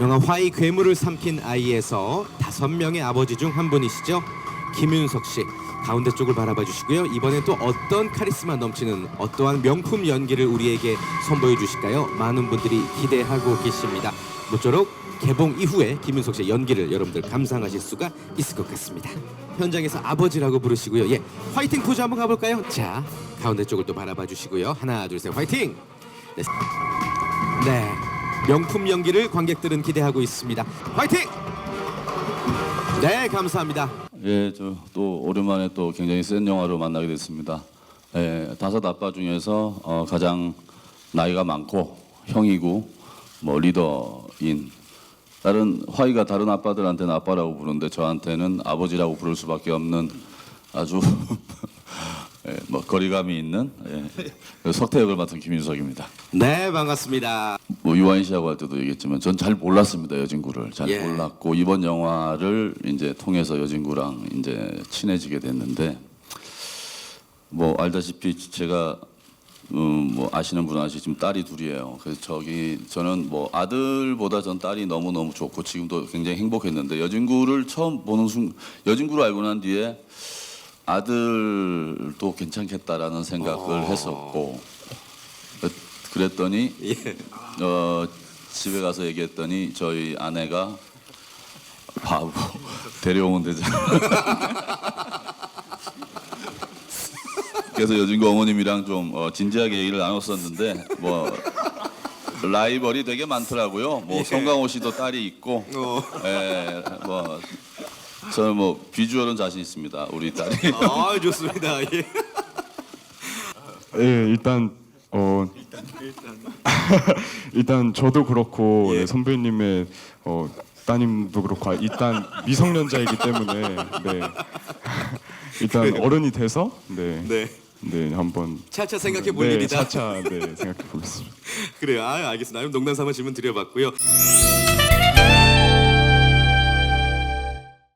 영화 화이 괴물을 삼킨 아이에서 다섯 명의 아버지 중 한 분이시죠. 김윤석 씨. 가운데 쪽을 바라봐 주시고요. 이번엔 또 어떤 카리스마 넘치는 어떠한 명품 연기를 우리에게 선보여 주실까요? 많은 분들이 기대하고 계십니다. 모쪼록 개봉 이후에 김윤석 씨의 연기를 여러분들 감상하실 수가 있을 것 같습니다. 현장에서 아버지라고 부르시고요. 예, 화이팅 포즈 한번 가볼까요? 자, 가운데 쪽을 또 바라봐 주시고요. 하나, 둘, 셋, 화이팅! 네, 네, 명품 연기를 관객들은 기대하고 있습니다. 화이팅! 네, 감사합니다. 예, 저또 오랜만에 또 굉장히 센 영화로 만나게 됐습니다. 예, 다섯 아빠 중에서 어, 가장 나이가 많고 형이고 뭐 리더인 다른 화이가 다른 아빠들한테는 아빠라고 부르는데 저한테는 아버지라고 부를 수밖에 없는 아주 예, 뭐 거리감이 있는 예, 석태 역을 맡은 김윤석입니다. 네, 반갑습니다. 뭐 유아인 씨하고 할 때도 얘기했지만 전 잘 몰랐습니다 여진구를 잘 예. 몰랐고 이번 영화를 이제 통해서 여진구랑 이제 친해지게 됐는데 뭐 알다시피 제가 음, 뭐 아시는 분은 아시지만 딸이 둘이에요. 그래서 저기 저는 뭐 아들보다 전 딸이 너무 너무 좋고 지금도 굉장히 행복했는데 여진구를 처음 보는 순 여진구를 알고 난 뒤에 아들도 괜찮겠다라는 생각을 했었고 그- 그랬더니 예. 어, 집에 가서 얘기했더니 저희 아내가 바보 데려오면 되잖아. 그래서 여진구 어머님이랑 좀 어, 진지하게 얘기를 나눴었는데 뭐 라이벌이 되게 많더라고요. 뭐 송강호 씨도 딸이 있고, 어. 예, 뭐 저는 뭐 비주얼은 자신 있습니다. 우리 딸이. 아, 좋습니다. 예. 예, 일단 어 일단 저도 그렇고 예. 네, 선배님의 어 따님도 그렇고 일단 미성년자이기 때문에 네 일단 어른이 돼서 네 네. 네, 한번 차차 생각해 볼 네, 일이다. 차차 네 생각해 보겠습니다. 그래요. 아, 알겠습니다. 농담 삼아 질문 드려봤고요.